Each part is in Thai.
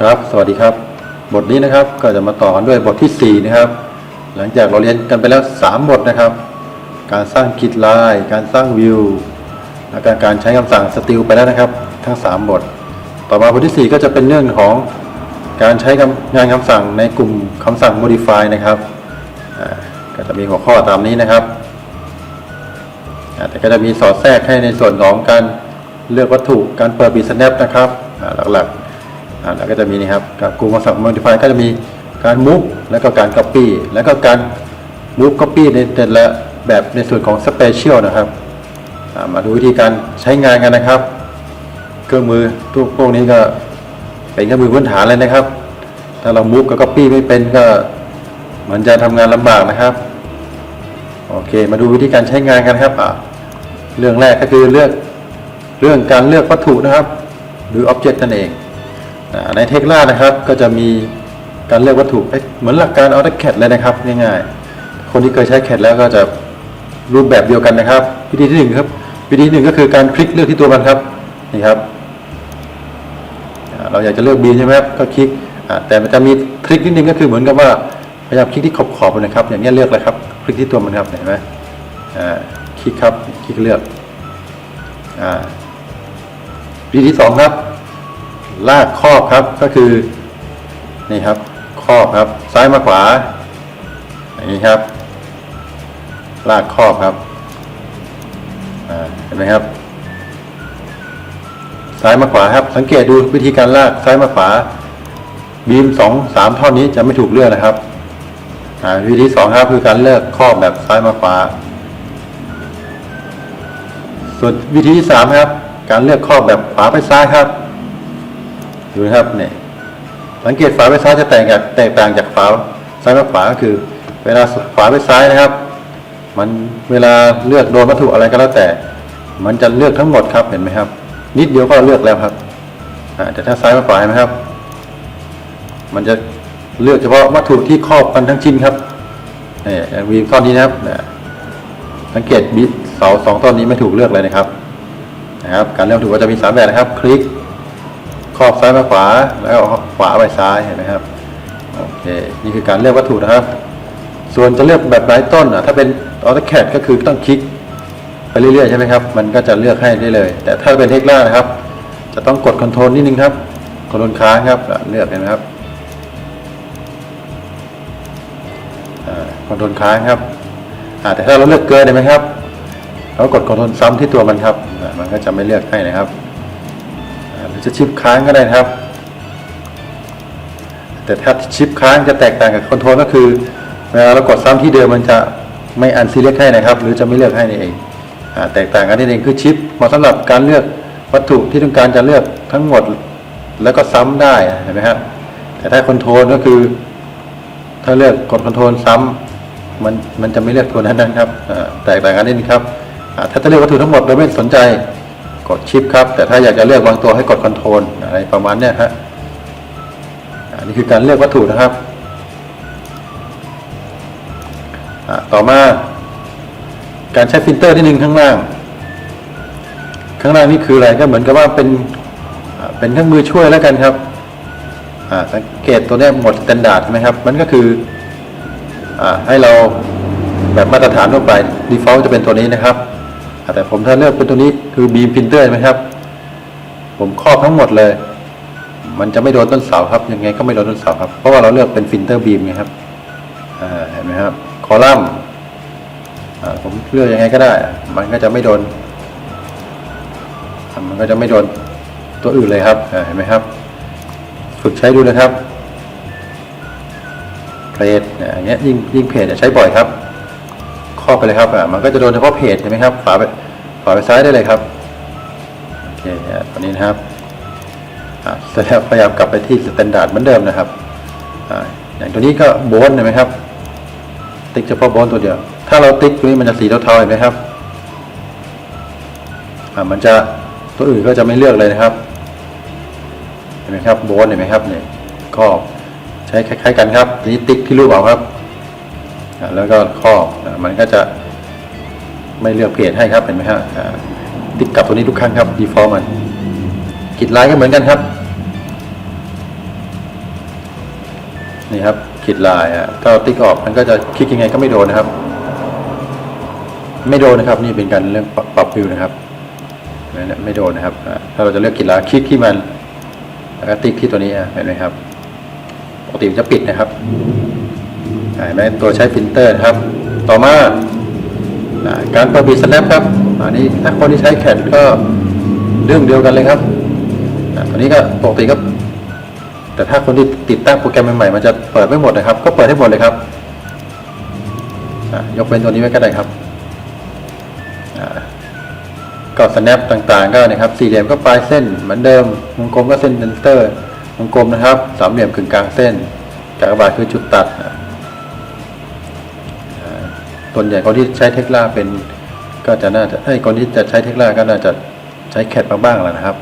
ครับ สวัสดีครับ บทนี้นะครับก็จะมาต่อกันด้วยบทที่ 4 นะครับ หลังจากเราเรียนกันไปแล้ว 3 บทนะครับ การสร้างคิดไลน์การสร้างวิว และการการใช้คำสั่งสติลไปแล้วนะครับ ทั้ง 3 บท ต่อมาบทที่ 4 ก็จะเป็นเรื่องของการใช้งานคำสั่งในกลุ่มคำสั่ง modify นะครับก็จะมีหัวข้อตามนี้นะครับ แต่ก็จะมีสอดแทรกให้ในส่วนของการเลือกวัตถุ การเปิดบี snap นะครับหลักๆ แล้วก็จะมีนี่ครับกับกลุ่มคำสั่ง modify ก็จะมีการ move แล้วก็การ copy แล้วก็การ move copy ในแต่ละแบบในส่วนของ special นะครับอ่ามาดูวิธีการใช้งานกันนะครับ เครื่องมือทุกพวกนี้ก็เป็นเครื่องมือพื้นฐานเลยนะครับ ถ้าเรา move กับ copy ไม่เป็นก็มันจะทำงานลำบากนะครับ โอเค มาดูวิธีการใช้งานกันครับอะเรื่องแรกก็คือเลือกเรื่องการเลือกวัตถุนะครับ หรือ Object นั่นเอง ในเทคล่านะครับก็จะมีการเลือกวัตถุเหมือนหลักการ AutoCAD เลยนะครับง่ายๆคนที่เคยใช้ CAD แล้วก็จะรูปแบบเดียวกันนะครับ วิธีที่หนึ่งครับ วิธีหนึ่งก็คือการคลิกเลือกที่ตัวมันครับนี่ครับ เราอยากจะเลือกบีใช่ไหมครับก็คลิกแต่มันจะมีทริคนิดนึงก็คือเหมือนกับว่าพยายามคลิกที่ขอบขอบนะครับ อย่างนี้เลือกเลยครับ คลิกที่ตัวมันครับเห็นไหมคลิกครับคลิกเลือกอวิธีที่สองครับ ลากครอบครับก็คือนี่ครับครอบครับ ซ้ายมาขวาอย่างนี้ครับ ลากครอบครับเห็นไหมครับ ซ้ายมาขวาครับ สังเกตดูวิธีการลากซ้ายมาขวา บีมสองสามท่อนนี้จะไม่ถูกเลือกนะครับวิธีสองครับคือการเลือกครอบแบบซ้ายมาขวา ส่วนวิธีที่สามครับ การเลือกครอบแบบขวาไปซ้ายครับ ดูนะครับเนี่ยสังเกตฝาไปซ้ายจะแตกจากแตกต่างจากฝาซ้ายมาขวาก็คือ เวลาขวาไปซ้ายนะครับ มันเวลาเลือกโดนวัตถุอะไรก็แล้วแต่ มันจะเลือกทั้งหมดครับเห็นไหมครับ นิดเดียวก็เลือกแล้วครับแต่ถ้าซ้ายมาขวาไหมครับ มันจะเลือกเฉพาะวัตถุที่ครอบกันทั้งชิ้นครับนี่วีก้อนนี้นะครับสังเกตบิเสาสองต้นนี้ไม่ถูกเลือกเลยนะครับนะครับ การเลือกวัตถุก็จะมีสามแบบนะครับ คลิก ครอบซ้ายมาขวาแล้วขวาไปซ้ายเห็นไหมครับโอเคนี่คือการเลือกวัตถุนะครับ ส่วนจะเลือกแบบไร้ต้นอะถ้าเป็น AutoCAD ก็คือต้องคลิกไปเรื่อยๆใช่ไหมครับมันก็จะเลือกให้ได้เลย แต่ถ้าเป็นเทคล่านะครับ จะต้องกดคอนโทรลนิดนึงครับคอนโทรลค้างครับเลือกเห็นไหมครับคอนโทรลค้างครับแต่ถ้าเราเลือกเกินเห็นไหมครับเรากดคอนโทรลซ้ำที่ตัวมันครับมันก็จะไม่เลือกให้นะครับ จะชิปค้างก็ได้นะครับ แต่ถ้าชิปค้างจะแตกต่างกับคอนโทรลก็คือเวลาเรากดซ้ำที่เดิมมันจะไม่อันซีเล็กให้นะครับ หรือจะไม่เลือกให้นี่เองอแตกต่างกันนี่เองคือชิปเหมาะสำหรับการเลือกวัตถุที่ต้องการจะเลือกทั้งหมดแล้วก็ซ้ำได้เห็นไหมครับแต่ถ้าคอนโทรลก็คือ ถ้าเลือกกดคอนโทรลซ้ำมันมันจะไม่เลือกตัวนั้นนะครับแตกต่างกันนิดนึงครับถ้าจะเลือกวัตถุทั้งหมดโดยไม่สนใจ กดชิปครับ แต่ถ้าอยากจะเลือกบางตัวให้กดคอนโทรลอะไรประมาณเนี้ยฮะอันนี้คือการเลือกวัตถุนะครับ ต่อมา การใช้ฟิลเตอร์ที่หนึ่งข้างล่าง ข้างล่างนี่คืออะไรก็เหมือนกับว่าเป็นเป็นเครื่องมือช่วยแล้วกันครับสังเกตตัวนี้หมดสแตนดาร์ดใช่ไหมครับ มันก็คืออให้เราแบบมาตรฐานทั่วไป default จะเป็นตัวนี้นะครับ แต่ผมถ้าเลือกเป็นตัวนี้คือ beam printer ใช่ไหมครับ ผมครอบทั้งหมดเลย มันจะไม่โดนต้นเสาครับ ยังไงก็ไม่โดนต้นเสาครับ เพราะว่าเราเลือกเป็นฟิลเตอร์บีมไงครับเห็นไหมครับ คอลัมน์ผมเลือกยังไงก็ได้ มันก็จะไม่โดน มันก็จะไม่โดนตัวอื่นเลยครับเห็นไหมครับ ฝึกใช้ดูนะครับเพจเนี่ยอย่างเงี้ยยิ่งยิ่งเพจจะใช้บ่อยครับ ครอบไปเลยครับอะมันก็จะโดนเฉพาะเพจใช่ไหมครับฝาไปฝาไปซ้ายได้เลยครับโอเคตอนนี้นะครับอะเสร็จแล้วพยายามกลับไปที่สแตนดาร์ดเหมือนเดิมนะครับอะอย่างตัวนี้ก็โบนเห็นไหมครับ ติ๊กเฉพาะโบนตัวเดียว ถ้าเราติ๊กตัวนี้มันจะสีเทาๆเห็นไหมครับอะมันจะตัวอื่นก็จะไม่เลือกเลยนะครับเห็นไหมครับโบนเห็นไหมครับเนี่ยก็ใช้คล้ายๆกันครับนี้ติ๊กที่รูปเอาครับ แล้วก็ข้อบมันก็จะไม่เลือกเพจให้ครับเห็นไหมฮะอ่าติ๊กกลับตัวนี้ทุกครั้งครับ default มันกิดไลน์ก็เหมือนกันครับ นี่ครับขีดลายอะถ้าติ๊กออกมันก็จะคลิกยังไงก็ไม่โดนนะครับ ไม่โดนนะครับ นี่เป็นการเรื่องปรับปรับวิวนะครับนี่ยไม่โดนนะครับ ถ้าเราจะเลือกขีดลายคลิกที่มันแล้วก็ติ๊กที่ตัวนี้เห็นไหมครับปกติมันจะปิดนะครับ เห็นไหมตัวใช้ฟิลเตอร์ครับ ต่อมาการเปิดบิดสแนปครับอันนี้ถ้าคนที่ใช้แคดก็เรื่องเดียวกันเลยครับอ่าตัวนี้ก็ปกติก็แต่ถ้าคนที่ติดตั้งโปรแกรมใหม่ๆมันจะเปิดไม่หมดนะครับ ก็เปิดให้หมดเลยครับยกเว้นตัวนี้ไว้ก็ได้ครับอ่าก็ snap ต่างๆก็นะครับสี่เหลี่ยมก็ปลายเส้นเหมือนเดิมวงกลมก็เส้นเซนเตอร์วงกลมนะครับสามเหลี่ยมกึ่งกลางเส้นกากบาทคือจุดตัด ส่วนใหญ่คนที่ใช้เทคลาเป็นก็จะน่าจะให้คนที่จะใช้เทคลาก็น่าจะใช้แคดมาบ้างแล้วนะครับ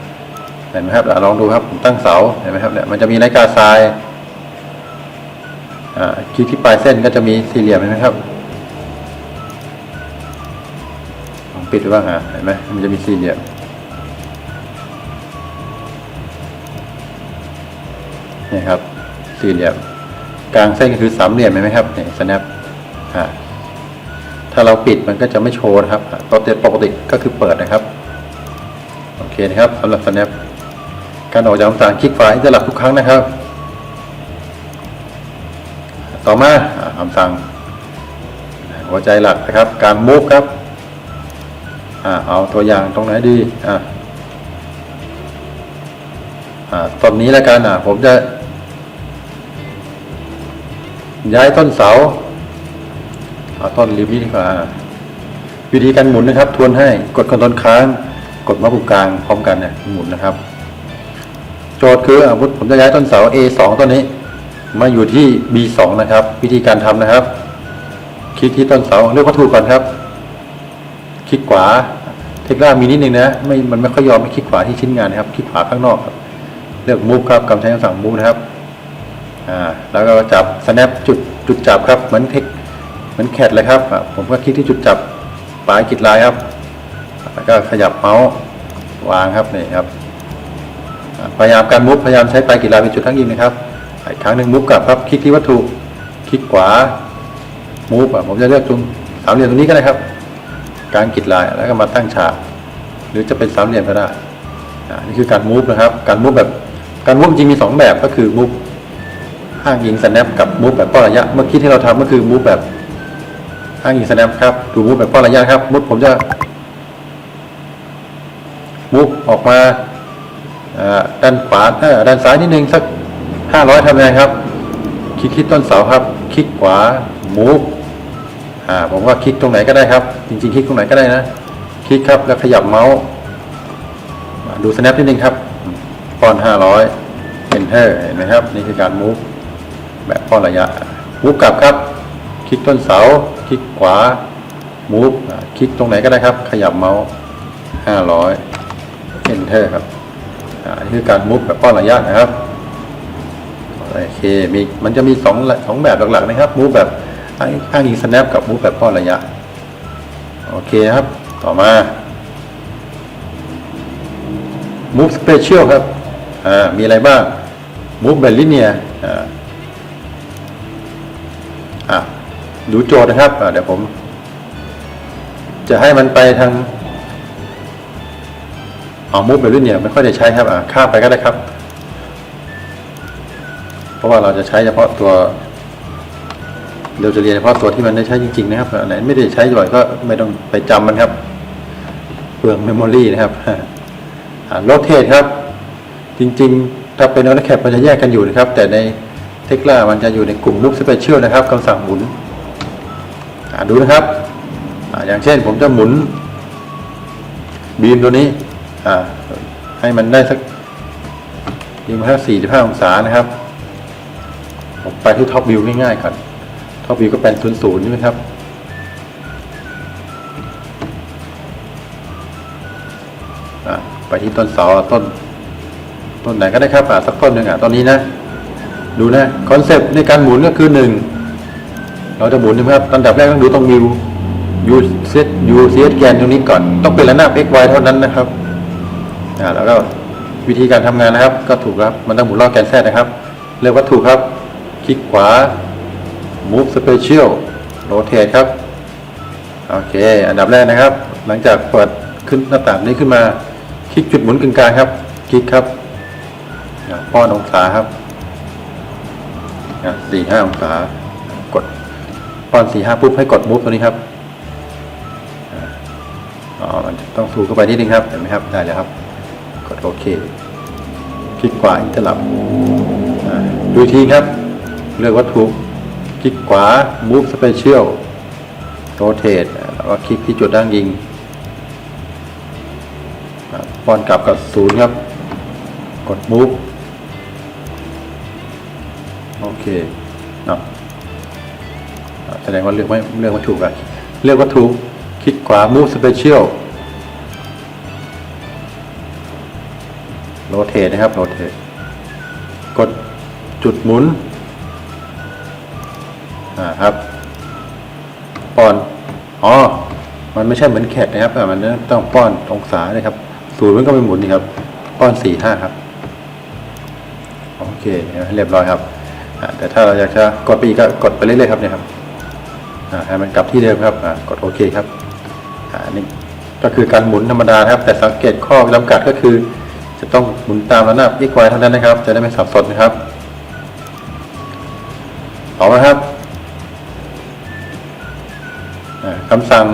เห็นไหมครับลองดูครับผมตั้งเสาเห็นไหมครับเนี่ยมันจะมีนาฬิกาทรายอ่าคลิกที่ปลายเส้นก็จะมีสี่เหลี่ยมเห็นไหมครับลองปิดดูบ้างอะเห็นไหมมันจะมีสี่เหลี่ยมนี่ครับสี่เหลี่ยมกลางเส้นก็คือสามเหลี่ยมเห็นไหมครับเนี่ย snap อ่า ถ้าเราปิดมันก็จะไม่โชว์นะครับอะปกติปกติก็คือเปิดนะครับโอเคนะครับสำหรับ snap การออกจากคำสั่งคลิกขวาอิสระทุกครั้งนะครับ ต่อมาคำสั่ง หัวใจหลักนะครับ การมูฟครับอ่าเอาตัวอย่างตรงไหนดีอ่าอ่าต้นนี้แล้วกันอ่าผมจะ ย้ายต้นเสา ต้นริมนี้ดีกว่าอ่าวิธีการหมุนนะครับ ทวนให้กดคอนโทรลค้าง กดมาปุ่มกลางพร้อมกันเนี่ยหมุนนะครับ โจทย์คืออาวุธผมจะย้ายต้นเสา A2 ต้นนี้ มาอยู่ที่ B2 นะครับ วิธีการทำนะครับ คลิกที่ต้นเสาเลือกวัตถุก่อนครับ คลิกขวาเทคล่ามีนิดนึงนะไม่มันไม่ค่อยยอมให้คลิกขวาที่ชิ้นงานนะครับ คลิกขวาข้างนอกครับ เลือก move ครับกำใช้คำสั่ง move นะครับอ่าแล้วก็จับ snap จุดจุดจับครับเหมือนเทค เหมือนแคดเลยครับ ผมก็คลิกที่จุดจับปลายกิดลายครับ แล้วก็ขยับเมาส์วางครับนี่ครับ พยายามการมุฟพยายามใช้ปลายกรีฬายเป็นจุดทั้งยิงนะครับอีกครั้งหนึ่งมุฟกลับครับ คลิกที่วัตถุ คลิกขวามูฟผมจะเลือกตรงสามเหลี่ยมตรงนี้ก็ได้ครับ การกรีดลายแล้วก็มาตั้งฉาก หรือจะเป็นสามเหลี่ยมก็ได้นี่คือการมูฟนะครับ การมูฟแบบ การมูฟจริงมีสองแบบก็คือมูฟห้างยิงสแนปกับมูฟแบบป้อระยะ เมื่อกี้ที่เราทำก็คือมูฟแบบ ห้างยิงสแนปครับดูมูฟแบบป้อระยะครับมูฟผมจะมูฟออกมาด้านขวาด้านซ้ายนิดนึงสักห้าร้อยทำยังไงครับ คลิกที่ต้นเสาครับ คลิกขวา move อ่าผมว่าคลิกตรงไหนก็ได้ครับ จริงๆ คลิกตรงไหนก็ได้นะ คลิกครับแล้วขยับเมาส์ดู snap นิดนึงครับป้อนห้าร้อย enter เห็นไหมครับ นี่คือการ move แบบป้อนระยะ move กลับครับ ลิกต้นเสา คลิกขวา move คลิกตรงไหนก็ได้ครับ ขยับเมาส์ห้าร้อย enter ครับอ่าอันนี้คือการมุฟแบบป้อนระยะนะครับโอเคมีมันจะมีสองสองแบบหลักๆนะครับมูฟแบบอ้างอิงสแนปกับมูฟแบบป้อนระยะโอเคครับ ต่อมามูฟสเปเชียลครับ อ่า มีอะไรบ้างมูฟแบบลิเนียอ่า ดูโจทย์นะครับเดี๋ยวผม จะให้มันไปทางเอามูฟแบบนี้เนี่ยไม่ค่อยได้ใช้ครับอ่าข้ามไปก็ได้ครับ เพราะว่าเราจะใช้เฉพาะตัวเราจะเรียนเฉพาะตัวที่มันได้ใช้จริงๆนะครับอันไหนไม่ได้ใช้บ่อยก็ไม่ต้องไปจำมันครับเปลืองเมมโมรีนะครับโรเทตครับ จริงๆ ถ้าเป็นอ u แคปมันจะแยกกันอยู่นะครับ แต่ในเทคลามันจะอยู่ในกลุ่มลูกสเปเชียลนะครับคำสั่งหมุน ดูนะครับออย่างเช่นผมจะหมุนบีมตัวนี้ให้มันได้สักยิงมาแค่สี่สิบห้าองศานะครับ ผมไปที่ท็อปวิวง่ายๆก่อนท็อปวิวก็เป็นศูนย์ศูนย์ใช่ไหมครับไปที่ต้นเสาต้น ต้นไหนก็ได้ครับสักต้นหนึ่งอะต้นนี้นะ ดูนะคอนเซปต์ในการหมุนก็คือหนึ่ง เราจะหมุนนะครับอันดับแรกต้องดูตรงวิวยูเซตยูเซตแกนตรงนี้ก่อนต้องเป็นระนาบ x y เท่านั้นนะครับอ่าแล้วก็วิธีการทำงานนะครับ ก็ถูกครับมันต้องหมุนรอบแกนแซดนะครับเลือกวัตถุครับ คลิกขวา move special rotate ครับโอเค อันดับแรกนะครับ หลังจากเปิดขึ้นหน้าต่างนี้ขึ้นมา คลิกจุดหมุนกึ่งกลางครับ คลิกครับป้อนองศาครับสี่ห้าองศา ป้อนสี่ห้าปุ๊บให้กด move ตัวนี้ครับอ๋อมันต้องสูงเข้าไปนิดนึงครับเห็นไหมครับได้แล้วครับ กดโอเคคลิกขวาอินเตอร์ลับดูอีกทีครับ เลือกวัตถุคลิกขวา move special rotate แล้วก็คลิกที่จุดด้านยิงป้อนกลับกับศูนย์ครับ กด move โอเคเนาะ แสดงว่าเลือกไม่เลือกวัตถุกันเลือกวัตถุคลิกขวา move special rotate นะครับ rotate กดจุดหมุนอ่าครับป้อนอ๋อ มันไม่ใช่เหมือนแคดนะครับอ่มันต้องป้อนองศาเลยครับศูนย์มันก็ไม่หมุนนี่ครับ ป้อนสี่ห้าครับโอเคเรียบร้อยครับแต่ถ้าเราอยากจะกดไปอีกก็กดไปเรื่อยๆครับเนี่ยครับ ให้มันกลับที่เดิมครับกดโอเคครับอ่านี่ก็คือการหมุนธรรมดาครับ แต่สังเกตข้อจำกัดก็คือ จะต้องหมุนตามระนาบอีควายเท่านั้นนะครับ จะได้ไม่สับสนนะครับต่อมาครับคำสั่ง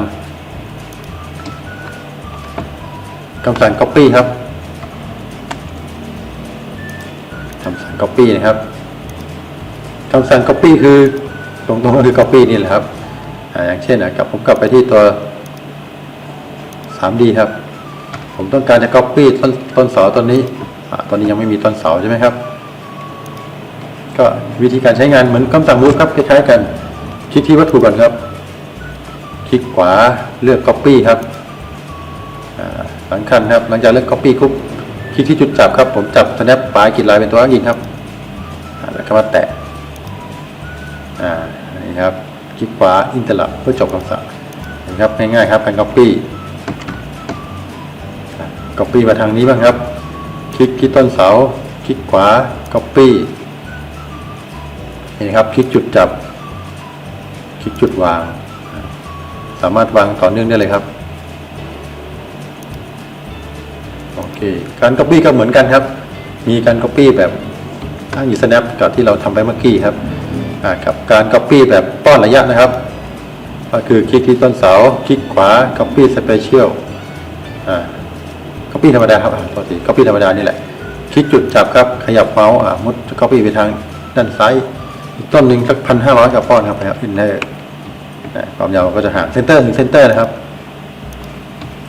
คำสั่ง copy ครับคำสั่ง copy นะครับคำสั่ง copy คือตรงๆก็คือ copy นี่แหละครับ อย่างเช่นนะกลับผมกลับไปที่ตัว 3D ครับ ผมต้องการจะ copy ต้นต้นเสาต้นนี้ตอนนี้ยังไม่มีต้นเสาใช่ไหมครับ ก็วิธีการใช้งานเหมือนคำสั่ง move ครับคล้ายๆกันคลิกที่วัตถุก่อนครับ คลิกขวาเลือก copy ครับอ่าสำคัญครับ หลังจากเลือก copy คุบคลิกที่จุดจับครับ ผมจับ snap ปลายกีดลายเป็นตัวอ้างยิงครับแล้วก็มาแตะอ่านี่ครับ คลิกขวา interrupt เพื่อจบคำสั่งเห็นครับง่ายๆครับการ copy อ่า copy มาทางนี้บ้างครับ คลิกที่ต้นเสา คลิกขวา copy นี่ครับ คลิกจุดจับ คลิกจุดวาง สามารถวางต่อเนื่องได้เลยครับโอเคการ Copy ก็เหมือนกันครับ มีการ Copy แบบตั้งอยู่ snap กับที่เราทำไปเมื่อกี้ครับ อ่ากับการ Copy แบบป้อนระยะนะครับ ก็คือคลิกที่ต้นเสา คลิกขวา Copy Special อ่า Copy ธรรมดาครับอ่าโทษที Copy ธรรมดานี่แหละ คลิกจุดจับครับ ขยับเมาส์อ่ามุด Copy ไปทางด้านซ้ายอีกต้นหนึ่งสักพันห้าร้อยกับป้อนครับนะครับอินเนอร์ความยาวก็จะห่างเซนเตอร์ถึงเซนเตอร์นะครับ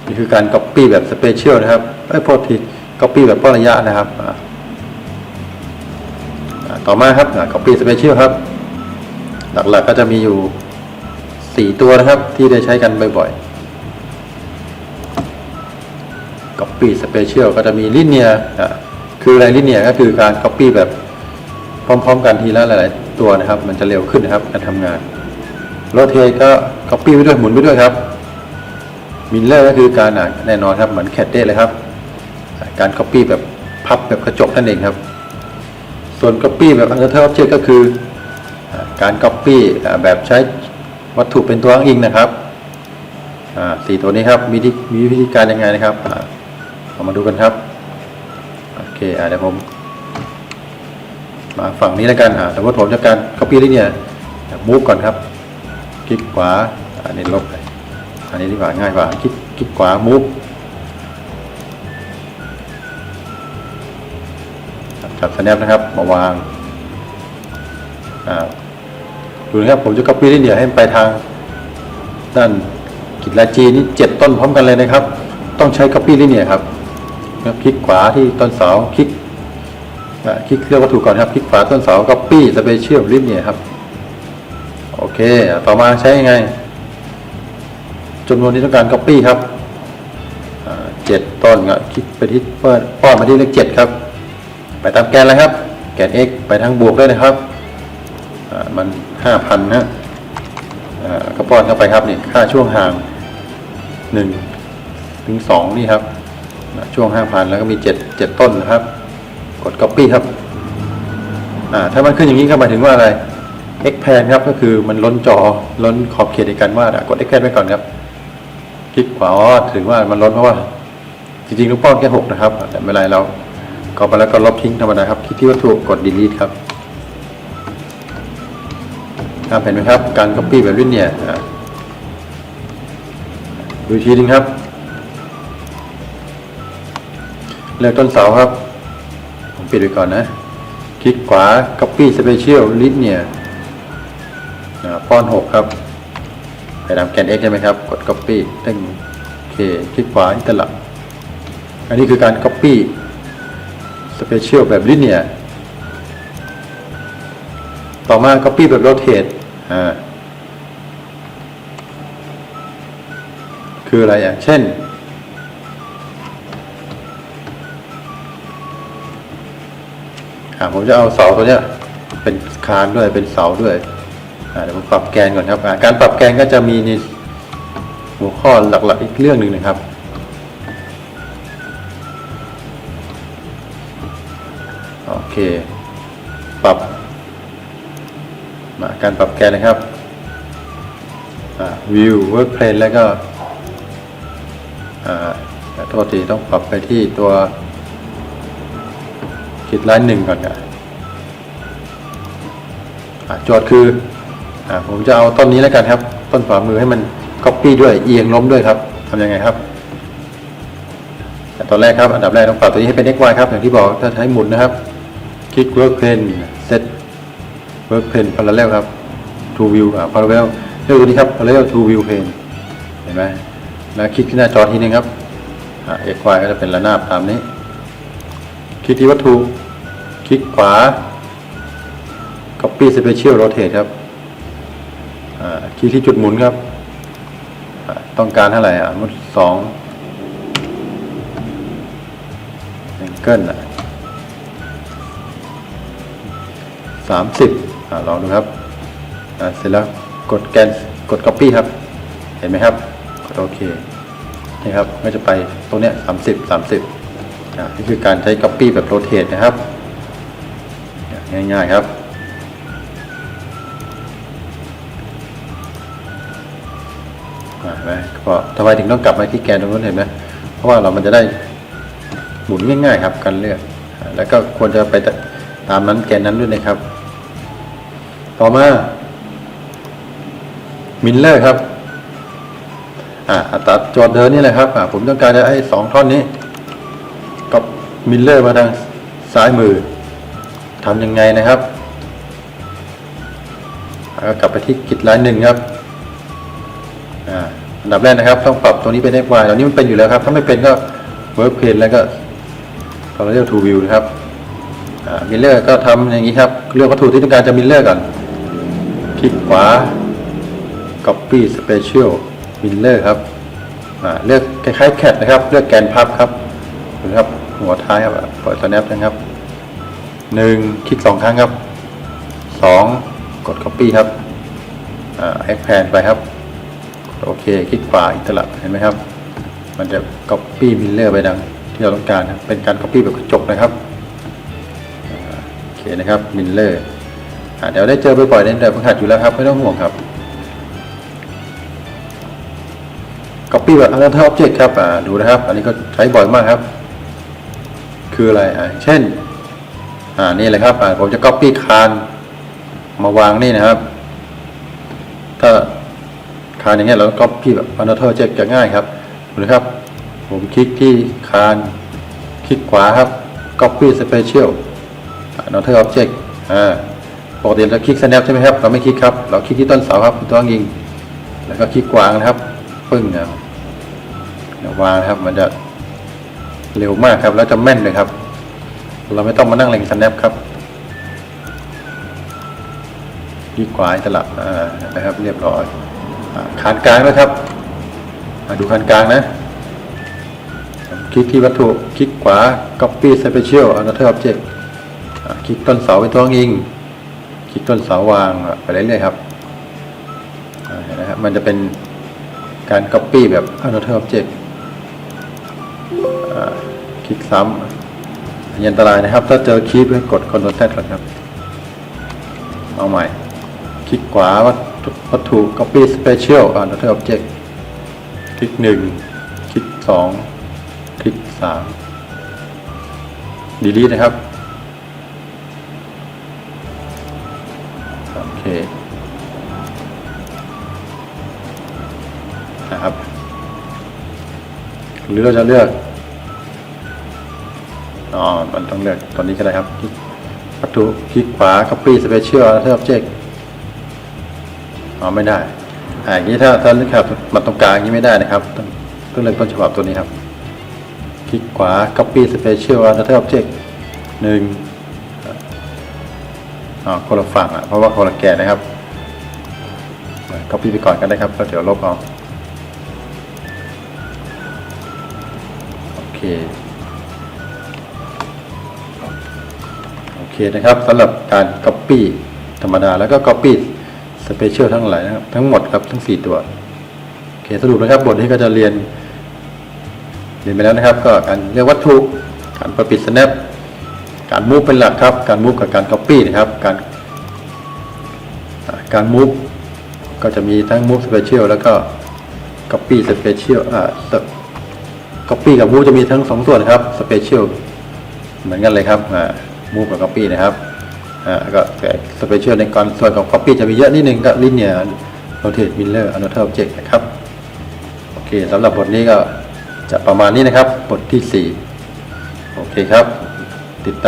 นี่คือการ Copy แบบสเปเชียลนะครับไอ้โทษที Copy แบบป้อนระยะนะครับอ่าต่อมาครับอ่า Copy สเปเชียลครับ หลักๆก็จะมีอยู่ 4 ตัวนะครับที่ได้ใช้กันบ่อยๆ Copy Special ก็จะมี Linear อ่าคืออะไร Linear ก็คือการ Copy แบบพร้อมๆ กันทีละหลายๆ ตัวนะครับ มันจะเร็วขึ้นนะครับการทำงานโรเทก็ copy ไปด้วยหมุนไปด้วยครับมิลเลอร์ก็คือการแน่นอนครับเหมือนแคดเด้เลยครับอ่าการ copy แบบพับแบบกระจกนั่นเองครับ ส่วน copy แบบ Uncertain Object ก็คืออ่าการ copy อ่ กาแบบใช้วัตถุเป็นตัวอ้างอิงนะครับสี่ตัวนี้ครับมีที่มีวิธีการยังไงนะครับเรามาดูกันครับโอเคเดี๋ยวผมมาฝั่งนี้แล้วกันแต่ว่าผมจะการ copy นี่เนี่ย move ก่อนครับ คลิกขวาอันนี้ลบอันนี้ดีกว่าง่ายกว่าคลิกคลิกขวา move จับ snap นะครับมาวางอ่า ดูนะครับผมจะ copy ลิ้นเดียให้มันไปทางด้านกิจลาจีนี่เจ็ดต้นพร้อมกันเลยนะครับ ต้องใช้ copy ลิ้เนี่ยครับครับคลิกขวาที่ต้นเสาคลิกคลิกเลือกวัตถุก่อนครับ คลิกขวาต้นเสา copy special ลิ้นเนี่ยครับโอเค ต่อมาใช้ยังไงจำนวนที่ต้องการ Copy ครับเจ็ดต้นก็คลิกไปที่เปิดป้อนมาที่เลขเจ็ดครับ ไปตามแกนเลยครับ แกน x ไปทางบวกด้วยนะครับมัน ห้าพันนะอ่าก็ป้อนเข้าไปครับนี่ค่าช่วงห่างหนึ่งถึงสองนี่ครับ ช่วงห้าพันแล้วก็มีเจ็ดเจ็ดต้นนะครับ กด Copy ครับอ่าถ้ามันขึ้นอย่างนี้ก็หมายถึงว่าอะไร expand ครับก็คือมันล้นจอล้นขอบเขตในการวาดกด expand ไปก่อนครับ คลิกขวาอ๋อถึงว่ามันล้นเพราะว่า จริงๆลูกป้อนแค่หกนะครับ แต่ไม่เป็นไรเราก็ไปแล้วก็ลบทิ้งธรรมดาครับคลิกที่วัตถุกด delete ครับ ครับเห็นไหมครับ การ copy แบบนี้เนี่ยดูอีกทีนึงครับ เลือกต้นเสาครับ ผมปิดไว้ก่อนนะ คลิกขวา copy special list เนี่ยป้อนหกครับไปตามแกน x ใช่ไหมครับ กด copy ตึ้งโอเค คลิกขวาอินเตอร์ลับอันนี้คือการ copy special แบบ linear ต่อมา copy แบบ rotate อ่าคืออะไรอะ เช่นอ่าผมจะเอาเสาตัวเนี้ย เป็นคานด้วยเป็นเสาด้วยเดี๋ยวผมปรับแกนก่อนครับ การปรับแกนก็จะมีในหัวข้อหลักๆอีกเรื่องหนึ่งนะครับ โอเค ปรับ มาการปรับแกนนะครับอ่า view work plane แล้วก็โทษทีต้องปรับไปที่ตัวคิดไลน์หนึ่งก่อนครับอ่าโจทย์คืออผมจะเอาต้นนี้แล้วกันครับ ต้นฝ่ามือให้มัน copy ด้วยเอียงล้มด้วยครับทำยังไงครับแต่ตอนแรกครับ อันดับแรกต้องปรับตัวนี้ให้เป็น xy ครับ อย่างที่บอกถ้าใช้หมุนนะครับ คลิก work plane set work plane parallel ครับ to view อ่า parallel เรียกตัวนี้ครับ parallel to view plane เห็นไหมแล้วคลิกที่หน้าจอทีนึงครับอ่า xy ก็จะเป็นระนาบตามนี้ คลิกที่วัตถุ คลิกขวา copy special rotate ครับอ่าคลิกที่จุดหมุนครับต้องการเท่าไหร่อะมุดสองแองเกิลอะสามสิบ ลองดูครับเสร็จแล้วกดแกนกด copy ครับ เห็นไหมครับกดโอเคนี่ครับก็จะไปตรงเนี้ยสามสิบสามสิบอ่านี่คือการใช้ copy แบบ rotate นะครับ ง่ายๆครับอ่าเห็นไหมก็ทำไมถึงต้องกลับมาที่แกนตรงนู้นเห็นไหมเพราะว่าเรามันจะได้หมุนง่าย ๆ ครับการเลือก แล้วก็ควรจะไปตามนั้นแกนนั้นด้วยนะครับ ต่อมา มิลเลอร์ครับ อ่าอัตจทย์เดินนี่แหละครับ อ่าผมต้องการจะให้สองท่อนนี้ กับมิลเลอร์มาทางซ้ายมือทำยังไงนะครับอ่าก็กลับไปที่กิจไลน์หนึ่งครับอ่าอันดับแรกนะครับ ต้องปรับตัวนี้เป็น xy ตอนนี้มันเป็นอยู่แล้วครับ ถ้าไม่เป็นก็ work plane แล้วก็ parallel to view นะครับอ่า mirror ก็ทำอย่างนี้ครับ เลือกวัตถุที่ต้องการจะ mirror ก่อน คลิกขวา copy special mirror ครับเลือกคล้ายๆ cat นะครับ เลือกแกนพับครับดูครับ หัวท้ายครับปล่อย snap นะครับหนึ่งคลิกสองครั้งครับสองกด copy ครับแอ่า expand ไปครับ โอเค คลิกขวาอิสระเห็นไหมครับ มันจะ copy mirror ไปดังที่เราต้องการนะครับเป็นการ copy แบบกระจกนะครับโอเคนะครับ mirror เดี๋ยวได้เจอบ่อยๆในแบบฝึกหัดอยู่แล้วครับ ไม่ต้องห่วงครับ copy แบบ another object ครับดูนะครับ อันนี้ก็ใช้บ่อยมากครับ คืออะไรอ่าเช่น อ่านี่เลยครับอ่าผมจะ copy คานมาวางนี่นะครับ ถ้าคานอย่างเงี้ยเราก็พี่แบบอันเทอร์เจ็จะง่ายครับดูนะครับ ผมคลิกที่คาน คลิกขวาครับ copy special another object อ่า ปกติเราคลิก snap ใช่ไหมครับ เราไม่คลิกครับ เราคลิกที่ต้นเสาครับตัวยิง แล้วก็คลิกกวางนะครับ ปึ้งนะวางครับ มันจะเร็วมากครับ แล้วจะแม่นเลยครับ เราไม่ต้องมานั่งเล็ง snap ครับคลิกขวาอิสระนะครับ เรียบร้อยอ่านกลางนะครับมาดูคานกลางนะ คลิกที่วัตถุ คลิกขวา copy special another object คลิกต้นเสาไปตัวยิง คลิกต้นเสาวางอะไปเรื่อยๆครับเห็นไหมครับมันจะเป็นการ copy แบบ another object อ่าคลิกซ้ำอันตรายนะครับ ถ้าเจอคีย์ให้กด Ctrl Z ก่อนครับ เอาใหม่ คลิกขวาวัตถุวัตถุ copy special อ่า data object คลิกหนึ่งคลิกสองคลิกสาม delete นะครับ นะครับ หรือเราจะเลือกอ๋อมันต้องเลือกตัวนี้ก็ได้ครับคลิกวัตถุคลิกขวา copy special data object อ๋อไม่ได้อ่าอย่างนี้ถ้าถ้าเลือกครับมันตรงกลางอย่างนี้ไม่ได้นะครับ ต้องต้องเลือกต้นฉบับตัวนี้ครับ คลิกขวา copy special data object หนึ่ง อ๋อคนละฝั่งอะเพราะว่าคนละแกะนะครับ copy ไปก่อนก็ได้ครับแล้วเดี๋ยวลบเอาโอเคโอเคนะครับสำหรับการ Copy ธรรมดาแล้วก็ Copy Special ทั้งหลายนะครับทั้งหมดครับทั้ง 4 ตัวโอเคสรุปนะครับบทนี้ก็จะเรียนเรียนไปแล้วนะครับ ก็การเรียกวัตถุการประปิด snap การ move เป็นหลักครับ การ move กับการ copy นะครับ การการ move ก็จะมีทั้ง move special แล้วก็ copy special อ่า copy กับ move จะมีทั้งสองส่วนครับ special เหมือนกันเลยครับอ่า move กับ copy นะครับอ่าก็แต่ special ในก่อนส่วนของ copy จะมีเยอะนิดนึงก็ linear rotate miller another object นะครับโอเคสำหรับบทนี้ก็จะประมาณนี้นะครับบทที่ 4 โอเคครับ ติดตาม